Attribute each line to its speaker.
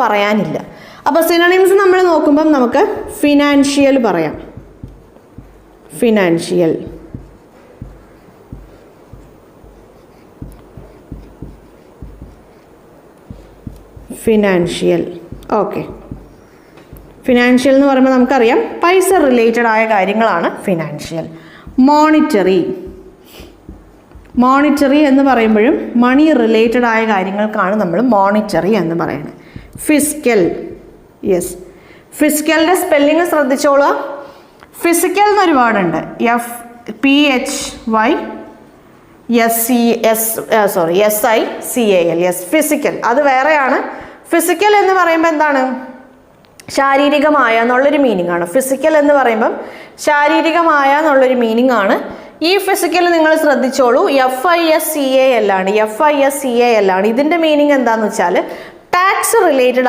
Speaker 1: പറയാനില്ല. അപ്പോൾ സിനണിംസ് നമ്മൾ നോക്കുമ്പം നമുക്ക് ഫിനാൻഷ്യൽ പറയാം. ഫിനാൻഷ്യൽ ഫിനാൻഷ്യൽ ഓക്കെ ഫിനാൻഷ്യൽ എന്ന് പറയുമ്പോൾ നമുക്കറിയാം പൈസ റിലേറ്റഡ് ആയ കാര്യങ്ങളാണ് ഫിനാൻഷ്യൽ മോണിറ്ററി മോണിറ്ററി എന്ന് പറയുമ്പോഴും മണി റിലേറ്റഡ് ആയ കാര്യങ്ങൾക്കാണ് നമ്മൾ മോണിറ്ററി എന്ന് പറയുന്നത്. ഫിസിക്കൽ യെസ് ഫിസിക്കലിന്റെ സ്പെല്ലിങ് ശ്രദ്ധിച്ചോളൂ. ഫിസിക്കൽ എന്നൊരു വേർഡുണ്ട് F P H Y S C S sorry S I C A L S physical അത് വേറെയാണ്. ഫിസിക്കൽ എന്ന് പറയുമ്പോൾ എന്താണ്? ശാരീരികമായ എന്നുള്ളൊരു മീനിങ് ആണ്. ഫിസിക്കൽ എന്ന് പറയുമ്പം ശാരീരികമായ എന്നുള്ളൊരു മീനിങ് ആണ്. ഈ ഫിസിക്കൽ നിങ്ങൾ ശ്രദ്ധിച്ചോളൂ. F I S C A L ആണ്. F I S C A L ആണ്. ഇതിന്റെ മീനിങ് എന്താണെന്ന് വെച്ചാൽ ടാക്സ് റിലേറ്റഡ്